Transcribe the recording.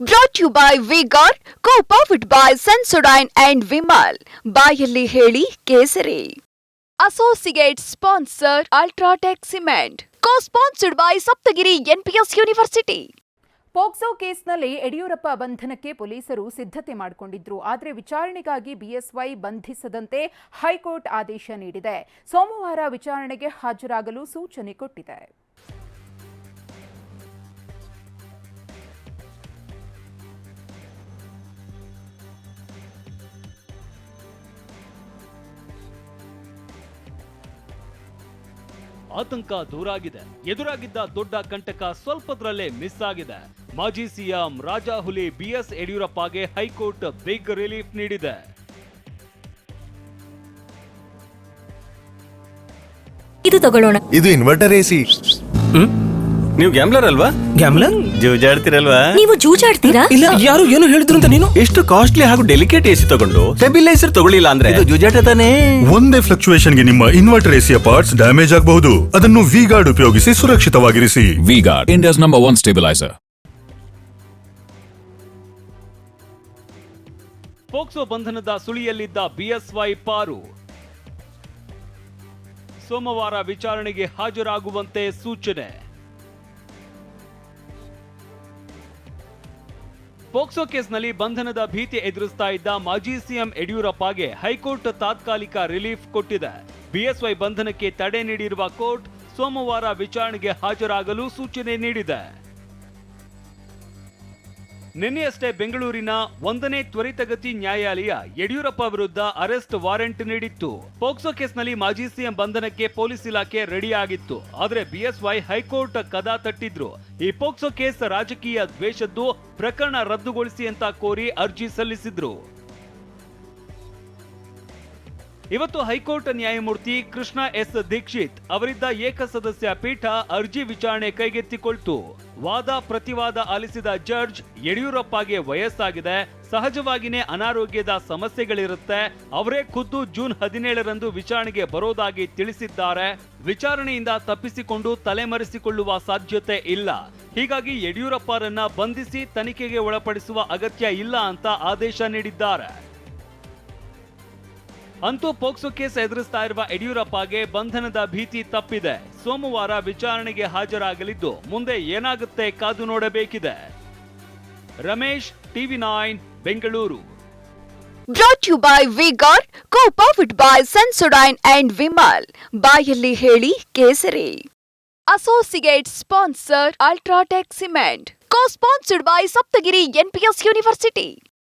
Brought you by V Guard co powered by Sensodyne and Vimal ಬಾಯಲ್ಲಿ ಹೇಳಿ ಕೇಸರಿ. Associate sponsor UltraTech cement co sponsored by Saptagiri NPS university POCSO ಕೇಸ್ನಲ್ಲಿ ಯಡಿಯೂರಪ್ಪ ಬಂಧನಕ್ಕೆ ಪೊಲೀಸರು ಸಿದ್ಧತೆ ಮಾಡಿಕೊಂಡಿದ್ರು. ಆದರೆ ವಿಚಾರಣೆಗಾಗಿ ಬಿಎಸ್ವೈ ಬಂಧಿಸದಂತೆ ಹೈಕೋರ್ಟ್ ಆದೇಶ ನೀಡಿದೆ. ಸೋಮವಾರ ವಿಚಾರಣೆಗೆ ಹಾಜರಾಗಲು ಸೂಚನೆ ಕೊಟ್ಟಿದೆ. ಆತಂಕ ದೂರಾಗಿದೆ. ಎದುರಾಗಿದ್ದ ದೊಡ್ಡ ಕಂಟಕ ಸ್ವಲ್ಪದ್ರಲ್ಲೇ ಮಿಸ್ ಆಗಿದೆ. ಮಾಜಿ ಸಿಎಂ ರಾಜಾ ರಾಜಾಹುಲಿ ಬಿಎಸ್ ಯಡಿಯೂರಪ್ಪಗೆ ಹೈಕೋರ್ಟ್ ಬಿಗ್ ರಿಲೀಫ್ ನೀಡಿದೆ. ಇದು ತಗೊಳ್ಳೋಣ. ಇದು ಇನ್ವರ್ಟರ್ ಎಸಿ ನೀವು ಗ್ಯಾಮ್ಲರ್ ಅಲ್ವಾ? ಗ್ಯಾಮ್ಲರ್ ಜೂಜಾಡ್ತಿರಲ್ವಾ? ನೀವು ಜೂಜಾಡ್ತೀರಾ? ಇಲ್ಲ ಯಾರು ಏನು ಹೇಳಿದ್ರು ಅಂತ ನೀನು? ಎಷ್ಟು ಕಾಸ್ಟ್ಲಿ ಹಾಗೂ ಡೆಲಿಕೇಟ್ ಎಸಿ ತಗೊಂಡು ಸ್ಟೆಬಿಲೈಸರ್ ತಗೊಳ್ಳಿಲ್ಲ ಅಂದ್ರೆ? ಇದು ಜೂಜಾಟ ತಾನೇ. ಒಂದೇ ಫ್ಲಕ್ಚುಯೇಷನ್ಗೆ ನಿಮ್ಮ ಇನ್ವರ್ಟರ್ ಎಸಿಯ ಪಾರ್ಟ್ಸ್ ಡ್ಯಾಮೇಜ್ ಆಗಬಹುದು. ಅದನ್ನು ವಿ ಗಾರ್ಡ್ ಉಪಯೋಗಿಸಿ ಸುರಕ್ಷಿತವಾಗಿರಿಸಿ. V Guard India's number 1 stabiliser POCSO ಬಂಧನದ ಸುಳಿಯಲ್ಲಿದ್ದ ಬಿಎಸ್ವೈ ಪಾರು. ಸೋಮವಾರ ವಿಚಾರಣೆಗೆ ಹಾಜರಾಗುವಂತೆ ಸೂಚನೆ. ಪೋಕ್ಸೋ ಕೇಸ್ನಲ್ಲಿ ಬಂಧನದ ಭೀತಿ ಎದುರಿಸ್ತಾ ಇದ್ದ ಮಾಜಿ ಸಿಎಂ ಯಡಿಯೂರಪ್ಪಗೆ ಹೈಕೋರ್ಟ್ ತಾತ್ಕಾಲಿಕ ರಿಲೀಫ್ ಕೊಟ್ಟಿದೆ. ಬಿಎಸ್ವೈ ಬಂಧನಕ್ಕೆ ತಡೆ ನೀಡಿರುವ ಕೋರ್ಟ್ ಸೋಮವಾರ ವಿಚಾರಣೆಗೆ ಹಾಜರಾಗಲು ಸೂಚನೆ ನೀಡಿದೆ. ನಿನ್ನೆಯಷ್ಟೇ ಬೆಂಗಳೂರಿನ ಒಂದನೇ ತ್ವರಿತಗತಿ ನ್ಯಾಯಾಲಯ ಯಡಿಯೂರಪ್ಪ ವಿರುದ್ಧ ಅರೆಸ್ಟ್ ವಾರೆಂಟ್ ನೀಡಿತ್ತು. ಪೋಕ್ಸೋ ಕೇಸ್ನಲ್ಲಿ ಮಾಜಿ ಸಿಎಂ ಬಂಧನಕ್ಕೆ ಪೊಲೀಸ್ ಇಲಾಖೆ ರೆಡಿ ಆಗಿತ್ತು ಆದರೆ ಬಿಎಸ್ವೈ ಹೈಕೋರ್ಟ್ ಕದ ತಟ್ಟಿದ್ರು. ಈ ಪೋಕ್ಸೋ ಕೇಸ್ ರಾಜಕೀಯ ದ್ವೇಷದ್ದು ಪ್ರಕರಣ ರದ್ದುಗೊಳಿಸಿ ಅಂತ ಕೋರಿ ಅರ್ಜಿ ಸಲ್ಲಿಸಿದ್ರು. ಇವತ್ತು ಹೈಕೋರ್ಟ್ ನ್ಯಾಯಮೂರ್ತಿ ಕೃಷ್ಣ ಎಸ್ ದೀಕ್ಷಿತ್ ಅವರಿದ್ದ ಏಕಸದಸ್ಯ ಪೀಠ ಅರ್ಜಿ ವಿಚಾರಣೆ ಕೈಗೆತ್ತಿಕೊಳ್ತು. ವಾದ ಪ್ರತಿವಾದ ಆಲಿಸಿದ ಜಡ್ಜ್ ಯಡಿಯೂರಪ್ಪಗೆ ವಯಸ್ಸಾಗಿದೆ, ಸಹಜವಾಗಿನೇ ಅನಾರೋಗ್ಯದ ಸಮಸ್ಯೆಗಳಿರುತ್ತೆ, ಅವರೇ ಖುದ್ದು ಜೂನ್ ಹದಿನೇಳರಂದು ವಿಚಾರಣೆಗೆ ಬರೋದಾಗಿ ತಿಳಿಸಿದ್ದಾರೆ, ವಿಚಾರಣೆಯಿಂದ ತಪ್ಪಿಸಿಕೊಂಡು ತಲೆಮರೆಸಿಕೊಳ್ಳುವ ಸಾಧ್ಯತೆ ಇಲ್ಲ. ಹೀಗಾಗಿ ಯಡಿಯೂರಪ್ಪರನ್ನ ಬಂಧಿಸಿ ತನಿಖೆಗೆ ಒಳಪಡಿಸುವ ಅಗತ್ಯ ಇಲ್ಲ ಅಂತ ಆದೇಶ ನೀಡಿದ್ದಾರೆ. ಅಂತೂ ಪೋಕ್ಸೋ ಕೇಸ್ ಎದುರಿಸ್ತಾ ಇರುವ ಯಡಿಯೂರಪ್ಪಗೆ ಬಂಧನದ ಭೀತಿ ತಪ್ಪಿದೆ. ಸೋಮವಾರ ವಿಚಾರಣೆಗೆ ಹಾಜರಾಗಲಿದ್ದು, ಮುಂದೆ ಏನಾಗುತ್ತೆ ಕಾದು ನೋಡಬೇಕಿದೆ. Ramesh, TV nine, Bengaluru. Brought you by V Guard co powered by Sensodyne and Vimal ಬಾಯಲ್ಲಿ ಹೇಳಿ ಕೇಸರಿ. Associate sponsor UltraTech cement co sponsored by Saptagiri NPS university